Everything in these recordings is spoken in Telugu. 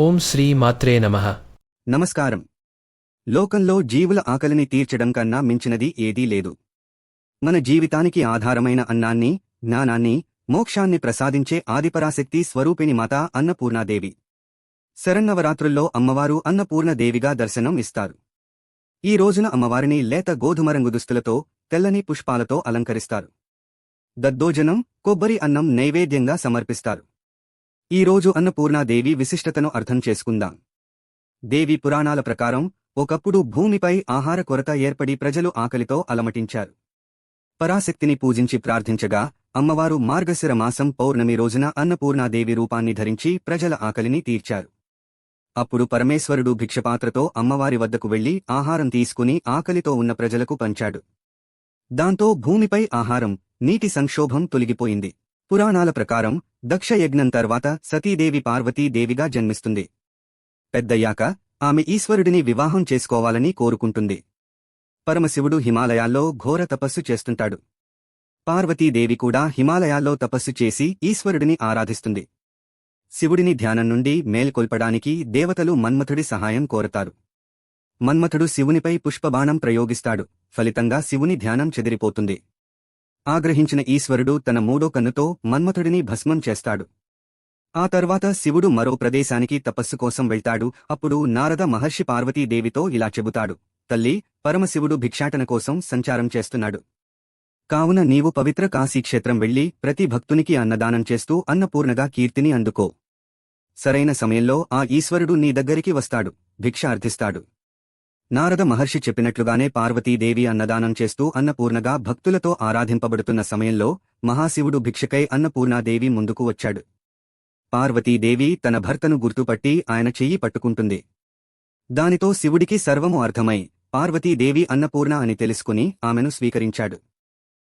ఓం శ్రీ మాత్రే నమః. నమస్కారం. లోకంలో జీవుల ఆకలిని తీర్చడం కన్నా మించినది ఏదీ లేదు. మన జీవితానికి ఆధారమైన అన్నాన్ని జ్ఞానాన్ని మోక్షాన్ని ప్రసాదించే ఆదిపరాశక్తి స్వరూపిణి మాత అన్నపూర్ణాదేవి. శరన్నవరాత్రుల్లో అమ్మవారు అన్నపూర్ణదేవిగా దర్శనం ఇస్తారు. ఈ రోజున అమ్మవారిని లేత గోధుమ రంగు దుస్తులతో తెల్లని పుష్పాలతో అలంకరిస్తారు. దద్దోజనం కొబ్బరి అన్నం నైవేద్యంగా సమర్పిస్తారు. ఈ రోజు అన్నపూర్ణాదేవి విశిష్టతను అర్థం చేసుకుందాం. దేవి పురాణాల ప్రకారం ఒకప్పుడు భూమిపై ఆహార కొరత ఏర్పడి ప్రజలు ఆకలితో అలమటించారు. పరాశక్తిని పూజించి ప్రార్థించగా అమ్మవారు మార్గశిర మాసం పౌర్ణమి రోజున అన్నపూర్ణాదేవి రూపాన్ని ధరించి ప్రజల ఆకలిని తీర్చారు. అప్పుడు పరమేశ్వరుడు భిక్షపాత్రతో అమ్మవారి వద్దకు వెళ్ళి ఆహారం తీసుకుని ఆకలితో ఉన్న ప్రజలకు పంచాడు. దాంతో భూమిపై ఆహారం నీటి సంక్షోభం తొలగిపోయింది. పురాణాల ప్రకారం దక్షయజ్ఞం తర్వాత సతీదేవి పార్వతీదేవిగా జన్మిస్తుంది. పెద్దయ్యాక ఆమె ఈశ్వరుడిని వివాహం చేసుకోవాలని కోరుకుంటుంది. పరమశివుడు హిమాలయాల్లో ఘోర తపస్సు చేస్తుంటాడు. పార్వతీదేవి కూడా హిమాలయాల్లో తపస్సు చేసి ఈశ్వరుడిని ఆరాధిస్తుంది. శివుడిని ధ్యానం నుండి మేల్కొల్పడానికి దేవతలు మన్మథుడి సహాయం కోరతారు. మన్మథుడు శివునిపై పుష్పబాణం ప్రయోగిస్తాడు. ఫలితంగా శివుని ధ్యానం చెదిరిపోతుంది. ఆగ్రహించిన ఈశ్వరుడు తన మూడో కన్నుతో మన్మథుడిని భస్మం చేస్తాడు. ఆ తర్వాత శివుడు మరో ప్రదేశానికి తపస్సు కోసం వెళ్తాడు. అప్పుడు నారద మహర్షి పార్వతీదేవితో ఇలా చెబుతాడు. తల్లి పరమశివుడు భిక్షాటన కోసం సంచారం చేస్తున్నాడు. కావున నీవు పవిత్ర కాశీక్షేత్రం వెళ్ళి ప్రతి భక్తునికి అన్నదానం చేస్తూ అన్నపూర్ణగా కీర్తిని అందుకో. సరైన సమయంలో ఆ ఈశ్వరుడు నీ దగ్గరికి వస్తాడు. భిక్ష అర్థిస్తాడు నారద మహర్షి చెప్పినట్లుగానే పార్వతీదేవి అన్నదానం చేస్తూ అన్నపూర్ణగా భక్తులతో ఆరాధింపబడుతున్న సమయంలో మహాశివుడు భిక్షకై అన్నపూర్ణాదేవి ముందుకు వచ్చాడు. పార్వతీదేవి తన భర్తను గుర్తుపట్టి ఆయన చెయ్యి పట్టుకుంటుంది. దానితో శివుడికి సర్వము అర్థమై పార్వతీదేవి అన్నపూర్ణ అని తెలుసుకుని ఆమెను స్వీకరించాడు.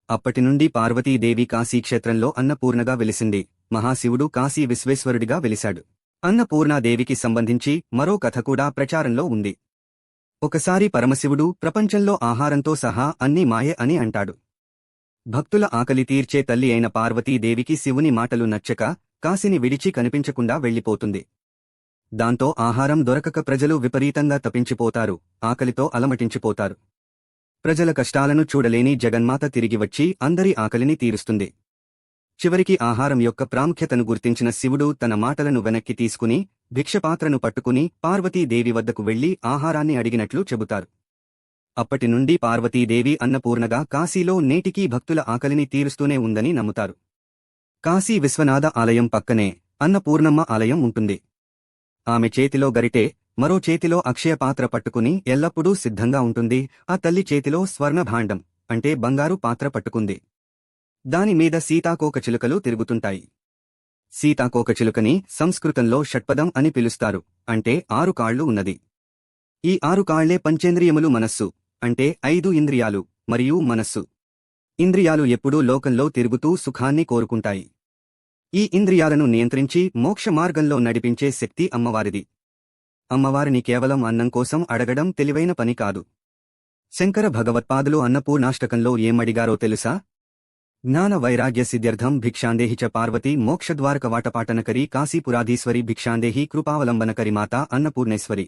అప్పటినుండి పార్వతీదేవి కాశీక్షేత్రంలో అన్నపూర్ణగా వెలిసింది. మహాశివుడు కాశీ విశ్వేశ్వరుడిగా వెలిశాడు. అన్నపూర్ణాదేవికి సంబంధించి మరో కథ కూడా ప్రచారంలో ఉంది. ఒకసారి పరమశివుడు ప్రపంచంలో ఆహారంతో సహా అన్నీ మాయే అని అంటాడు. భక్తుల ఆకలి తీర్చే తల్లి అయిన పార్వతీదేవికి శివుని మాటలు నచ్చక కాశిని విడిచి కనిపించకుండా వెళ్ళిపోతుంది. దాంతో ఆహారం దొరకక ప్రజలు విపరీతంగా తపించిపోతారు ఆకలితో అలమటించిపోతారు. ప్రజల కష్టాలను చూడలేని జగన్మాత తిరిగి వచ్చి అందరి ఆకలిని తీరుస్తుంది. చివరికి ఆహారం యొక్క ప్రాముఖ్యతను గుర్తించిన శివుడు తన మాటలను వెనక్కి తీసుకుని భిక్షపాత్రను పట్టుకుని పార్వతీదేవి వద్దకు వెళ్ళి ఆహారాన్ని అడిగినట్లు చెబుతారు. అప్పటి నుండి పార్వతీదేవి అన్నపూర్ణగా కాశీలో నేటికీ భక్తుల ఆకలిని తీరుస్తూనే ఉందని నమ్ముతారు. కాశీ విశ్వనాథ ఆలయం పక్కనే అన్నపూర్ణమ్మ ఆలయం ఉంటుంది. ఆమె చేతిలో గరిటే మరో చేతిలో అక్షయపాత్ర పట్టుకుని ఎల్లప్పుడూ సిద్ధంగా ఉంటుంది. ఆ తల్లి చేతిలో స్వర్ణభాండం అంటే బంగారు పాత్ర పట్టుకుంది. దానిమీద సీతాకోకచిలుకలు తిరుగుతుంటాయి. సీతాకోకచిలుకని సంస్కృతంలో షట్పదం అని పిలుస్తారు. అంటే ఆరు కాళ్ళు ఉన్నది. ఈ ఆరు కాళ్ళే పంచేంద్రియములు మనస్సు. అంటే ఐదు ఇంద్రియాలు మరియు మనస్సు. ఇంద్రియాలు ఎప్పుడూ లోకంలో తిరుగుతూ సుఖాన్ని కోరుకుంటాయి. ఈ ఇంద్రియాలను నియంత్రించి మోక్ష మార్గంలో నడిపించే శక్తి అమ్మవారిది. అమ్మవారిని కేవలం అన్నం కోసం అడగడం తెలివైన పని కాదు. శంకర భగవత్పాదులు అన్నపూర్ణాష్టకంలో ఏమడిగారో తెలుసా? జ్ఞాన వైరాగ్య సిద్ధ్యర్థం భిక్షాందేహి చ పార్వతి మోక్షద్వారక వాటపాటనకరి కాశీపురాధీశ్వరి భిక్షాందేహి కృపావలంబనకరి మాత అన్నపూర్ణేశ్వరి.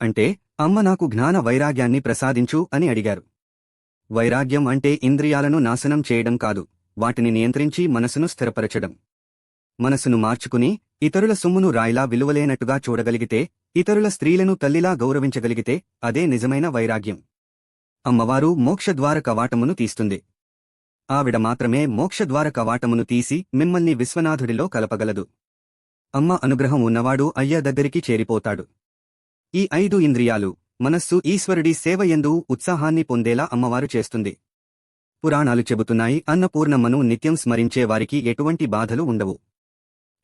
అంటే అమ్మ నాకు జ్ఞాన వైరాగ్యాన్ని ప్రసాదించు అని అడిగారు. వైరాగ్యం అంటే ఇంద్రియాలను నాశనం చేయడం కాదు వాటిని నియంత్రించి మనసును స్థిరపరచడం. మనసును మార్చుకుని ఇతరుల సొమ్మును రాయిలా విలువలేనట్టుగా చూడగలిగితే ఇతరుల స్త్రీలను తల్లిలా గౌరవించగలిగితే అదే నిజమైన వైరాగ్యం. అమ్మవారు మోక్షద్వార కవాటమును తీస్తుంది. ఆవిడ మాత్రమే మోక్షద్వార కవాటమును తీసి మిమ్మల్ని విశ్వనాథుడిలో కలపగలదు. అమ్మ అనుగ్రహం ఉన్నవాడు అయ్య దగ్గరికి చేరిపోతాడు. ఈ ఐదు ఇంద్రియాలు మనస్సు ఈశ్వరుడి సేవయందు ఉత్సాహాన్ని పొందేలా అమ్మవారు చేస్తుంది. పురాణాలు చెబుతున్నాయి అన్నపూర్ణమ్మను నిత్యం స్మరించే వారికి ఎటువంటి బాధలు ఉండవు.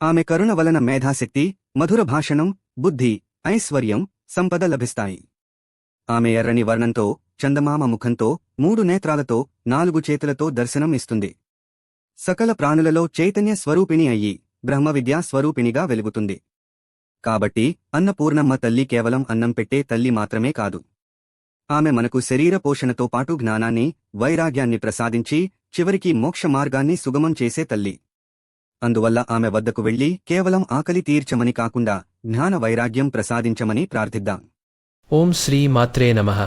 ఆమె కరుణ వలన మేధాశక్తి మధుర భాషణం బుద్ధి ఐశ్వర్యం సంపద లభిస్తాయి. ఆమె ఎర్రని వర్ణంతో చందమామ ముఖంతో మూడు నేత్రాలతో నాలుగు చేతులతో దర్శనం ఇస్తుంది. సకల ప్రాణులలో చైతన్య స్వరూపిణి అయ్యి బ్రహ్మవిద్యా స్వరూపిణిగా వెలుగుతుంది. కాబట్టి అన్నపూర్ణమ్మ తల్లి కేవలం అన్నం పెట్టే తల్లి మాత్రమే కాదు. ఆమె మనకు శరీర పోషణతో పాటు జ్ఞానాన్ని వైరాగ్యాన్ని ప్రసాదించి చివరికి మోక్ష మార్గాన్ని సుగమం చేసే తల్లి. అందువల్ల ఆమె వద్దకు వెళ్ళి కేవలం ఆకలి తీర్చమని కాకుండా జ్ఞాన వైరాగ్యం ప్రసాదించమని ప్రార్థిద్దాం. ఓం శ్రీ మాత్రే నమః.